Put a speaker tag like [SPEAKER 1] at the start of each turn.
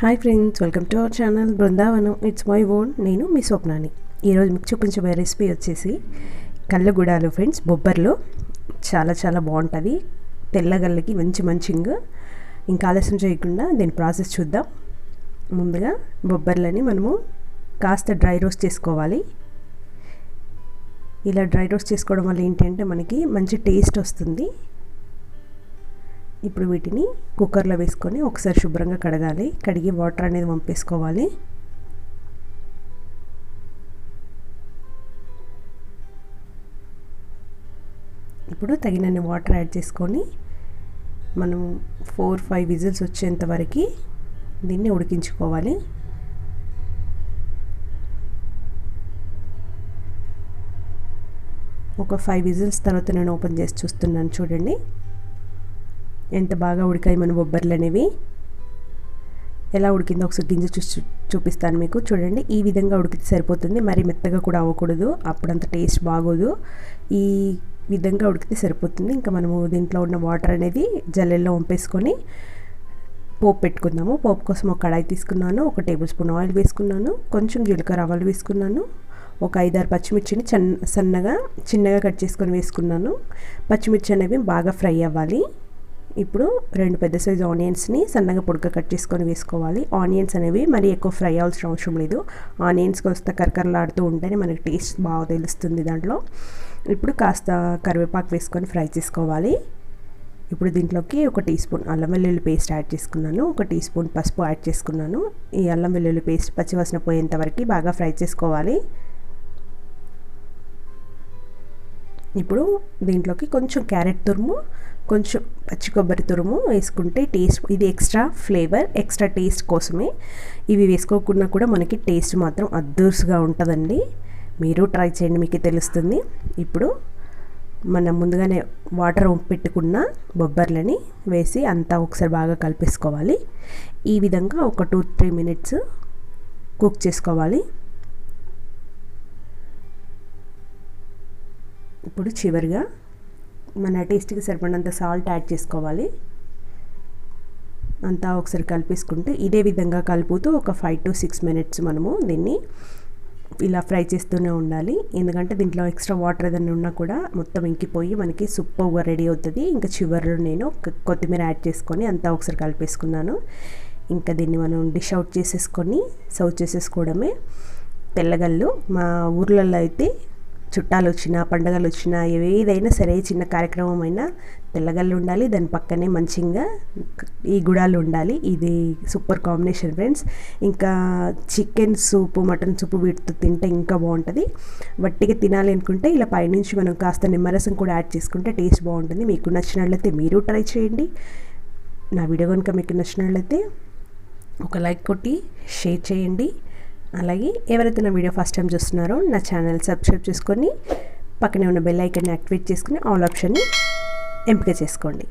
[SPEAKER 1] Hi friends welcome to our channel Brindavanam. It's my own నేను మీ స్వప్నాని. ఈరోజు మీకు చూపించబోయే రెసిపీ వచ్చేసి కళ్ళగుడాలు ఫ్రెండ్స్ బొబ్బర్లో. చాలా చాలా బాగుంటుంది. తెల్లగల్లకి మంచి మంచింగ్ ఇంకా ఆలస్యం చేయకుండా దీని ప్రాసెస్ చూద్దాం. ముందుగా బొబ్బర్లని మనము కాస్త డ్రై రోస్ట్ చేసుకోవాలి. ఇలా డ్రై రోస్ట్ చేసుకోవడం వల్ల ఏంటంటే మనకి మంచి టేస్ట్ వస్తుంది. ఇప్పుడు వీటిని కుక్కర్లో వేసుకొని ఒకసారి శుభ్రంగా కడగాలి. కడిగి వాటర్ అనేది పంపేసుకోవాలి ఇప్పుడు తగినన్ని వాటర్ యాడ్ చేసుకొని మనం ఫోర్ ఫైవ్ విజిల్స్ వచ్చేంత వరకు దీన్ని ఉడికించుకోవాలి. ఒక ఫైవ్ విజిల్స్ తర్వాత నేను ఓపెన్ చేసి చూస్తున్నాను చూడండి. ఎంత బాగా ఉడికాయి మన బొబ్బర్లు అనేవి? ఎలా ఉడికిందో ఒకసారి గింజ చూసి చూపిస్తాను మీకు. చూడండి ఈ విధంగా ఉడికితే సరిపోతుంది. మరి మెత్తగా కూడా అవ్వకూడదు. అప్పుడంత టేస్ట్ బాగోదు. ఈ విధంగా ఉడికితే సరిపోతుంది. ఇంకా మనము దీంట్లో ఉన్న వాటర్ అనేది జల్లెల్లో వంపేసుకొని పోపు పెట్టుకుందాము. పోపు కోసం ఒక కడాయి తీసుకున్నాను. ఒక టేబుల్ స్పూన్ ఆయిల్ వేసుకున్నాను. కొంచెం జీలకర్ర ఆవాలు వేసుకున్నాను. ఒక ఐదారు పచ్చిమిర్చిని చన్న సన్నగా చిన్నగా కట్ చేసుకొని వేసుకున్నాను. పచ్చిమిర్చి అనేవి బాగా ఫ్రై అవ్వాలి. ఇప్పుడు రెండు పెద్ద సైజు ఆనియన్స్ని సన్నగా పొడుక కట్ చేసుకొని వేసుకోవాలి. ఆనియన్స్ అనేవి మరి ఎక్కువ ఫ్రై అవ్వాల్సిన అవసరం లేదు. ఆనియన్స్ కాస్త కరకరలాడుతూ ఉంటేనే మనకి టేస్ట్ బాగా తెలుస్తుంది దాంట్లో. ఇప్పుడు కాస్త కరివేపాకు వేసుకొని ఫ్రై చేసుకోవాలి. ఇప్పుడు దీంట్లోకి ఒక టీ స్పూన్ అల్లం వెల్లుల్లి పేస్ట్ యాడ్ చేసుకున్నాను. ఒక టీ స్పూన్ పసుపు యాడ్ చేసుకున్నాను. ఈ అల్లం వెల్లుల్లి పేస్ట్ పచ్చివాసన పోయేంత వరకు బాగా ఫ్రై చేసుకోవాలి. ఇప్పుడు దీంట్లోకి కొంచెం క్యారెట్ తురుము కొంచెం పచ్చి కొబ్బరి తురుము వేసుకుంటే టేస్ట్ ఇది ఎక్స్ట్రా ఫ్లేవర్ ఎక్స్ట్రా టేస్ట్ కోసమే. ఇవి వేసుకోకుండా కూడా మనకి టేస్ట్ మాత్రం అద్దూసుగా ఉంటుందండి. మీరు ట్రై చేయండి మీకు తెలుస్తుంది. ఇప్పుడు మనం ముందుగానే వాటర్ పెట్టుకున్న బొబ్బర్లని వేసి అంతా ఒకసారి బాగా కలిపేసుకోవాలి. ఈ విధంగా ఒక టూ త్రీ మినిట్స్ కుక్ చేసుకోవాలి. ఇప్పుడు చివరిగా మన టేస్ట్కి సరిపడినంత సాల్ట్ యాడ్ చేసుకోవాలి. అంతా ఒకసారి కలిపేసుకుంటే ఇదే విధంగా కలుపుతూ ఒక ఫైవ్ టు సిక్స్ మినిట్స్ మనము దీన్ని ఇలా ఫ్రై చేస్తూనే ఉండాలి. ఎందుకంటే దీంట్లో ఎక్స్ట్రా వాటర్ ఏదైనా ఉన్నా కూడా మొత్తం ఇంకిపోయి మనకి సూపర్గా రెడీ అవుతుంది. ఇంకా చివరిలో నేను కొత్తిమీర యాడ్ చేసుకొని అంతా ఒకసారి కలిపేసుకున్నాను. ఇంకా దీన్ని మనం డిష్ అవుట్ చేసేసుకొని సర్వ్ చేసేసుకోవడమే. తెల్లగల్లు మా ఊర్లలో అయితే చుట్టాలు వచ్చినా పండగలు వచ్చినా ఏదైనా సరే చిన్న కార్యక్రమం అయినా తెల్లగల్లు ఉండాలి దాని పక్కనే మంచిగా ఈ గుడాలు ఉండాలి ఇది సూపర్ కాంబినేషన్ ఫ్రెండ్స్. ఇంకా చికెన్ సూపు మటన్ సూపు వీటితో తింటే ఇంకా బాగుంటుంది. వట్టిగా తినాలి అనుకుంటే ఇలా పైనుంచి మనం కాస్త నిమ్మరసం కూడా యాడ్ చేసుకుంటే టేస్ట్ బాగుంటుంది. మీకు నచ్చినట్లయితే మీరు ట్రై చేయండి. నా వీడియో కనుక మీకు నచ్చినట్లయితే ఒక లైక్ కొట్టి షేర్ చేయండి. అలాగే ఎవరైతే నా వీడియో ఫస్ట్ టైం చూస్తున్నారో నా ఛానల్ సబ్స్క్రైబ్ చేసుకొని పక్కనే ఉన్న బెల్ ఐకన్ని యాక్టివేట్ చేసుకుని ఆల్ ఆప్షన్ని ఎంపిక చేసుకోండి.